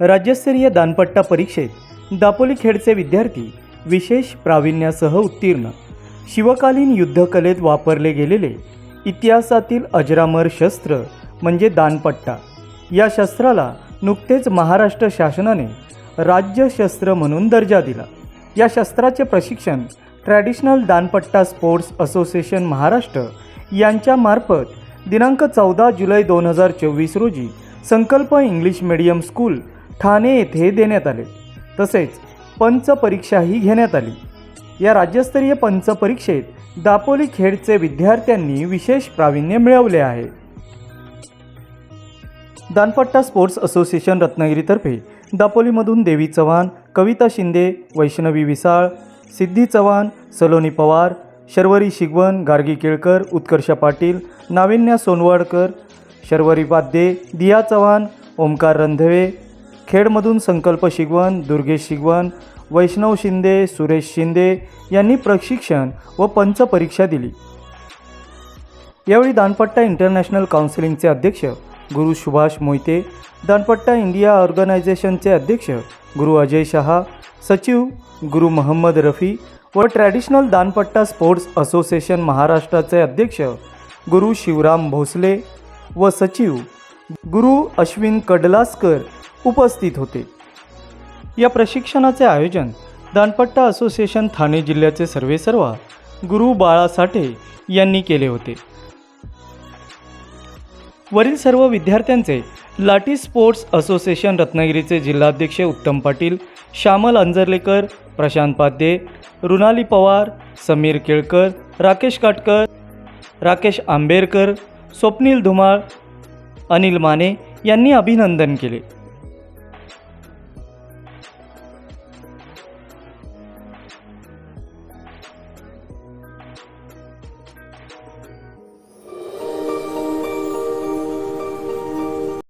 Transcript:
राज्यस्तरीय दानपट्टा परीक्षेत दापोली खेडचे विद्यार्थी विशेष प्रावीण्यासह उत्तीर्ण. शिवकालीन युद्धकलेत वापरले गेलेले इतिहासातील अजरामर शस्त्र म्हणजे दानपट्टा. या शस्त्राला नुकतेच महाराष्ट्र शासनाने राज्य शस्त्र म्हणून दर्जा दिला. या शस्त्राचे प्रशिक्षण traditional Danpatta sports association Maharashtra यांच्यामार्फत दिनांक चौदा जुलै दोन हजार चोवीस रोजी संकल्प इंग्लिश मीडियम स्कूल ठाणे येथे देण्यात आले. तसेच पंच परीक्षाही घेण्यात आली. या राज्यस्तरीय पंच परीक्षेत दापोली खेडचे विद्यार्थ्यांनी विशेष प्रावीण्य मिळवले आहे. दानपट्टा स्पोर्ट्स असोसिएशन रत्नागिरीतर्फे दापोलीमधून देवी चव्हाण कविता शिंदे वैष्णवी विसाळ सिद्धी चव्हाण सलोनी पवार शर्वरी शिगवण गार्गी केळकर उत्कर्ष पाटील नाविन्या सोनवाडकर शर्वरी वाद्ये दिया चव्हाण ओमकार रंधवे खेडमधून संकल्प शिगवण दुर्गेश शिगवण वैष्णव शिंदे सुरेश शिंदे यांनी प्रशिक्षण व पंच परीक्षा दिली. यावेळी दानपट्टा इंटरनॅशनल काउन्सिलिंगचे अध्यक्ष गुरु सुभाष मोहिते दानपट्टा इंडिया ऑर्गनायझेशनचे अध्यक्ष गुरु अजय शहा सचिव गुरु मोहम्मद रफी व ट्रॅडिशनल दानपट्टा स्पोर्ट्स असोसिएशन महाराष्ट्राचे अध्यक्ष गुरु शिवराम भोसले व सचिव गुरु अश्विन कडलासकर उपस्थित होते. या प्रशिक्षणाचे आयोजन दानपट्टा असोसिएशन ठाणे जिल्ह्याचे सर्वेसर्वा गुरु बाळा साठे यांनी केले होते. वरील सर्व विद्यार्थ्यांचे लाठी स्पोर्ट्स असोसिएशन रत्नागिरीचे जिल्हाध्यक्ष उत्तम पाटील श्यामल अंजर्लेकर प्रशांत पाध्ये रुणाली पवार समीर केळकर राकेश काटकर राकेश आंबेरकर स्वप्नील धुमाळ अनिल माने यांनी अभिनंदन केले.